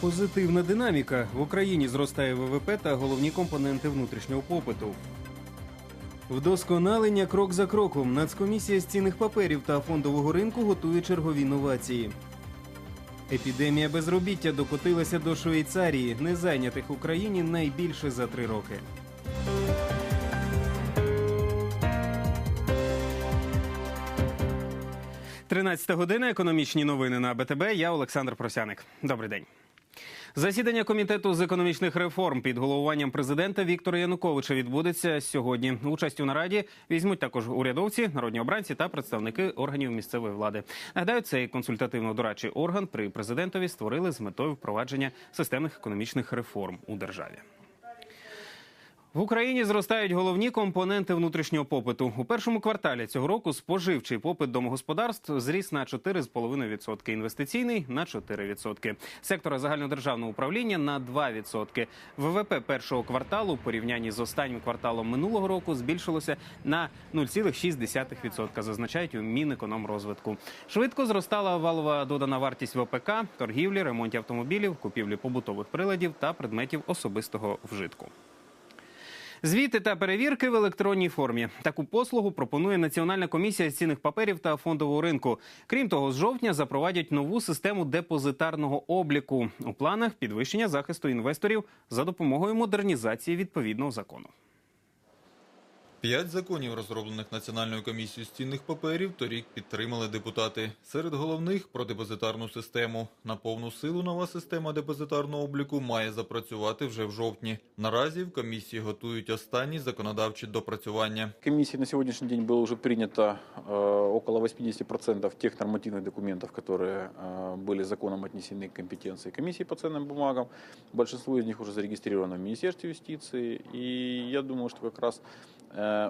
Позитивна динаміка в Україні зростає ВВП та головні компоненти внутрішнього попиту. Вдосконалення крок за кроком. Нацкомісія з цінних паперів та фондового ринку готує чергові новації. Епідемія безробіття докотилася до Швейцарії, незайнятих в Україні найбільше за три роки. Тринадцята година. Економічні новини на БТБ. Я Олександр Просяник. Добрий день. Засідання комітету з економічних реформ під головуванням президента Віктора Януковича відбудеться сьогодні. Участь у нараді візьмуть також урядовці, народні обранці та представники органів місцевої влади. Нагадаю, цей консультативно-дорадчий орган при президентові створили з метою впровадження системних економічних реформ у державі. В Україні зростають головні компоненти внутрішнього попиту. У першому кварталі цього року споживчий попит домогосподарств зріс на 4,5%, інвестиційний на 4%, сектора загальнодержавного управління на 2%. ВВП першого кварталу в порівнянні з останнім кварталом минулого року збільшилося на 0,6%, зазначають у Мінекономрозвитку. Швидко зростала валова додана вартість ВПК, торгівлі, ремонті автомобілів, купівлі побутових приладів та предметів особистого вжитку. Звіти та перевірки в електронній формі. Таку послугу пропонує Національна комісія з цінних паперів та фондового ринку. Крім того, з жовтня запровадять нову систему депозитарного обліку у планах підвищення захисту інвесторів за допомогою модернізації відповідного закону. П'ять законів, розроблених Національною комісією з цінних паперів, торік підтримали депутати. Серед головних про депозитарну систему. На повну силу нова система депозитарного обліку має запрацювати вже в жовтні. Наразі в комісії готують останні законодавчі допрацювання. Комиссией на сегодняшний день было уже принято э, около 80% тех нормативных документов, которые э, были законом отнесены к компетенции комиссии по ценным бумагам. Большинство из них уже зарегистрировано в Министерстве юстиции. И я думаю, что как раз э,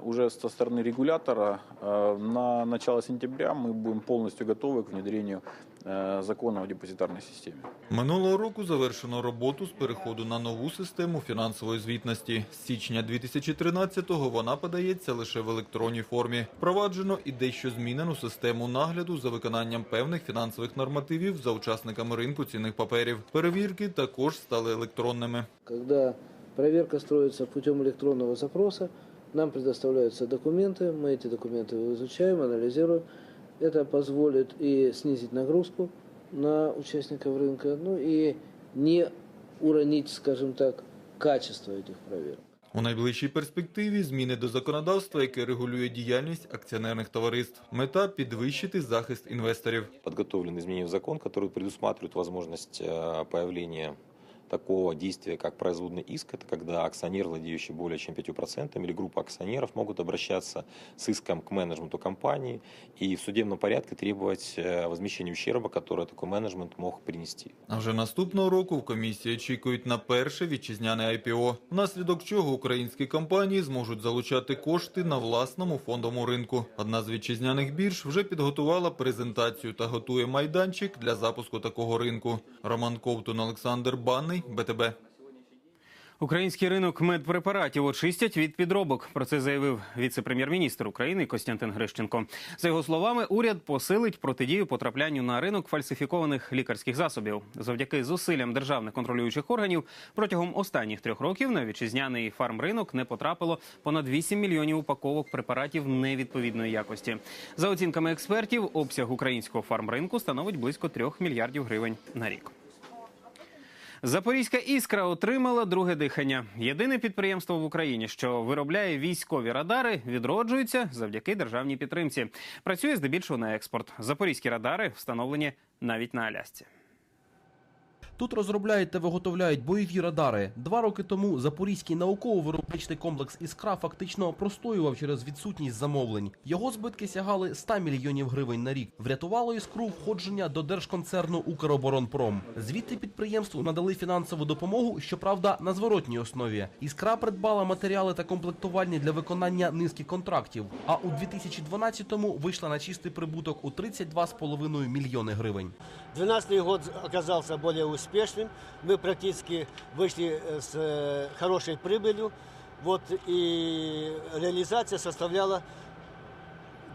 уже со стороны регулятора э, на начало сентября мы будем полностью готовы к внедрению э, закона о депозитарной системе. Минулого року завершено роботу з переходу на нову систему фінансової звітності. З січня 2013-го вона подається лише в електронній формі. Впроваджено і дещо змінену систему нагляду за виконанням певних фінансових нормативів за учасниками ринку цінних паперів. Перевірки також стали електронними. Когда проверка строится путем электронного запроса, нам предоставляются документы, мы эти документы изучаем, анализируем. Это позволит и снизить нагрузку на участников рынка, ну и не уронить, скажем так, качество этих проверок. У найближчій перспективі зміни до законодавства, яке регулює діяльність акціонерних товариств. Мета підвищити захист інвесторів. подготовлен изменения в закон, которые предусматривают возможность э, появления такого действия, как производный иск. Это когда акционер, владеющий более чем 5%, или группа акционеров могут обращаться с иском к менеджменту компании и в судебном порядке требовать э, возмещения ущерба, который такой менеджмент мог принести. А вже наступного року в комісії очікують на перше вітчизняне IPO, внаслідок чого українські компанії зможуть залучати кошти на власному фондовому ринку. Одна з вітчизняних бірж вже підготувала презентацію та готує майданчик для запуску такого ринку. Роман Ковтун, Олександр Банний, БТБ. Український ринок медпрепаратів очистять від підробок. Про це заявив віце-прем'єр-міністр України Костянтин Грищенко. За його словами, уряд посилить протидію потраплянню на ринок фальсифікованих лікарських засобів. Завдяки зусиллям державних контролюючих органів протягом останніх трьох років на вітчизняний фармринок не потрапило понад 8 мільйонів упаковок препаратів невідповідної якості. За оцінками експертів, обсяг українського фармринку становить близько 3 мільярдів гривень на рік. Запорізька іскра отримала друге дихання. Єдине підприємство в Україні, що виробляє військові радари, відроджується завдяки державній підтримці. Працює здебільшого на експорт. Запорізькі радари встановлені навіть на Алясці. Тут розробляють та виготовляють бойові радари. Два роки тому запорізький науково-виробничий комплекс Іскра фактично простоював через відсутність замовлень. Його збитки сягали 100 мільйонів гривень на рік. Врятувало іскру входження до держконцерну Укроборонпром. Звідти підприємству надали фінансову допомогу, щоправда, на зворотній основі. Іскра придбала матеріали та комплектувальні для виконання низки контрактів. А у 2012-му вийшла на чистий прибуток у 32,5 мільйони гривень. 2012 год оказался более успешным. Мы практически вышли э, с э, хорошей прибылью. Вот, и реализация составляла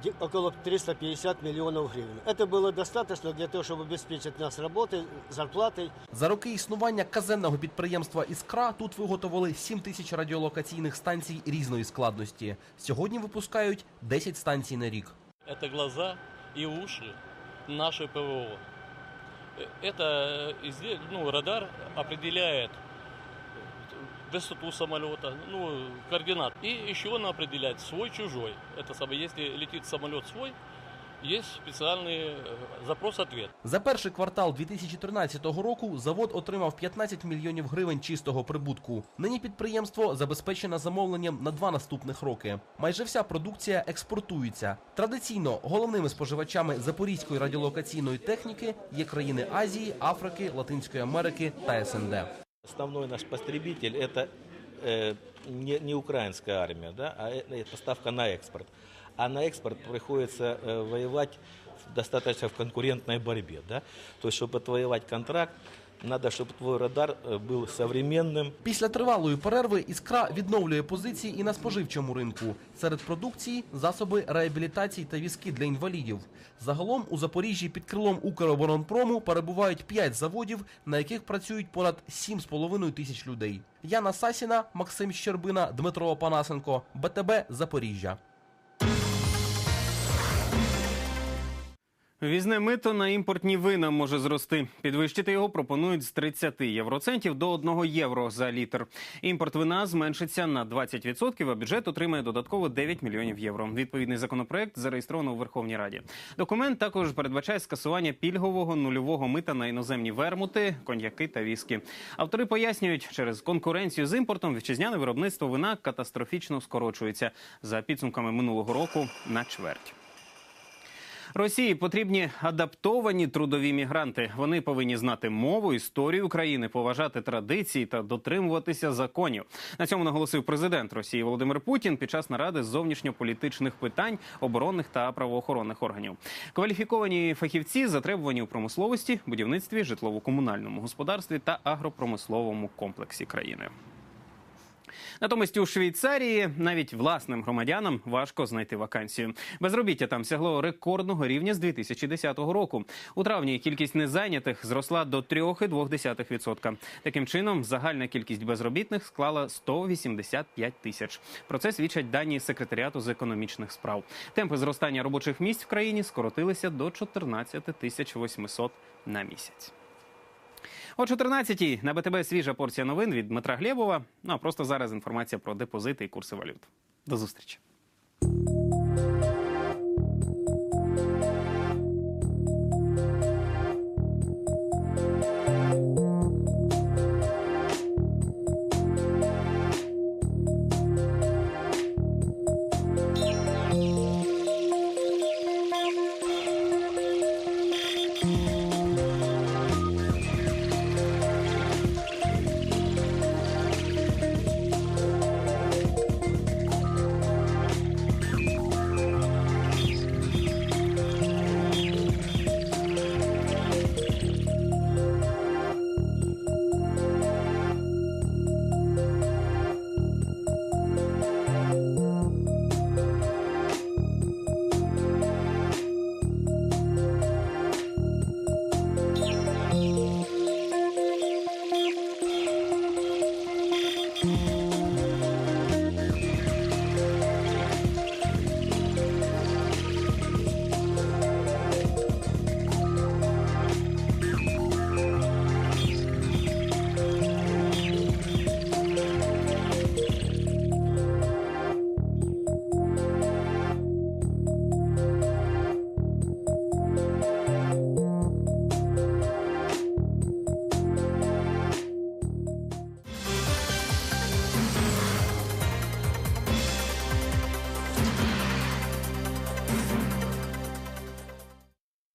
де- около 350 миллионов гривен. Это было достаточно для того, чтобы обеспечить нас работой, зарплатой. За роки існування казенного підприємства Іскра тут виготовили 7 тисяч радіолокаційних станцій різної складності. Сьогодні випускають 10 станцій на рік. Это глаза и уши нашей ПВО. Э, Это изде- ну, радар определяет высоту самолета, ну, координат. И еще он определяет свой-чужой. Это самое, если летит самолет свой, есть специальный э, запрос-ответ. За перший квартал 2013 року завод отримав 15 мільйонів гривень чистого прибутку. Нині підприємство забезпечено замовленням на два наступних роки. Майже вся продукція експортується. Традиційно головними споживачами запорізької радіолокаційної техніки є країни Азії, Африки, Латинської Америки та СНД. Основной наш потребитель это э, не, не украинская армия, да, а э- э, поставка на экспорт. А на экспорт приходится э, воевать в- достаточно в конкурентной борьбе. Да? То есть, чтобы отвоевать контракт, надо, чтобы твой радар э, был современным, Після тривалої перерви іскра відновлює позиції і на споживчому ринку. Серед продукції засоби реабілітації та візки для інвалідів. Загалом у Запоріжжі під крилом Укроборонпрому перебувають 5 заводів, на яких працюють понад 7,5 тисяч людей. Яна Сасіна, Максим Щербина, Дмитро Опанасенко, БТБ Запоріжжя. Візне мито на імпортні вина може зрости. Підвищити його пропонують з 30 євроцентів до 1 євро за літр. Імпорт вина зменшиться на 20%, а бюджет отримає додатково 9 мільйонів євро. Відповідний законопроект зареєстровано у Верховній Раді. Документ також передбачає скасування пільгового нульового мита на іноземні вермути, коньяки та віскі. Автори пояснюють, через конкуренцію з імпортом вітчизняне виробництво вина катастрофічно скорочується за підсумками минулого року на чверть. Росії потрібні адаптовані трудові мігранти. Вони повинні знати мову, історію країни, поважати традиції та дотримуватися законів. На цьому наголосив президент Росії Володимир Путін під час наради з зовнішньополітичних питань, оборонних та правоохоронних органів. Кваліфіковані фахівці затребувані у промисловості, будівництві, житлово-комунальному господарстві та агропромисловому комплексі країни. Натомість у Швейцарії навіть власним громадянам важко знайти вакансію. Безробіття там сягло рекордного рівня з 2010 року. У травні кількість незайнятих зросла до 3,2%. Таким чином, загальна кількість безробітних склала 185 тисяч. Про це свідчать дані секретаріату з економічних справ. Темпи зростання робочих місць в країні скоротилися до 14 тисяч 800 на місяць. О 14-й на БТБ свіжа порція новин від Дмитра Глєбова. Ну а просто зараз інформація про депозити і курси валют. До зустрічі.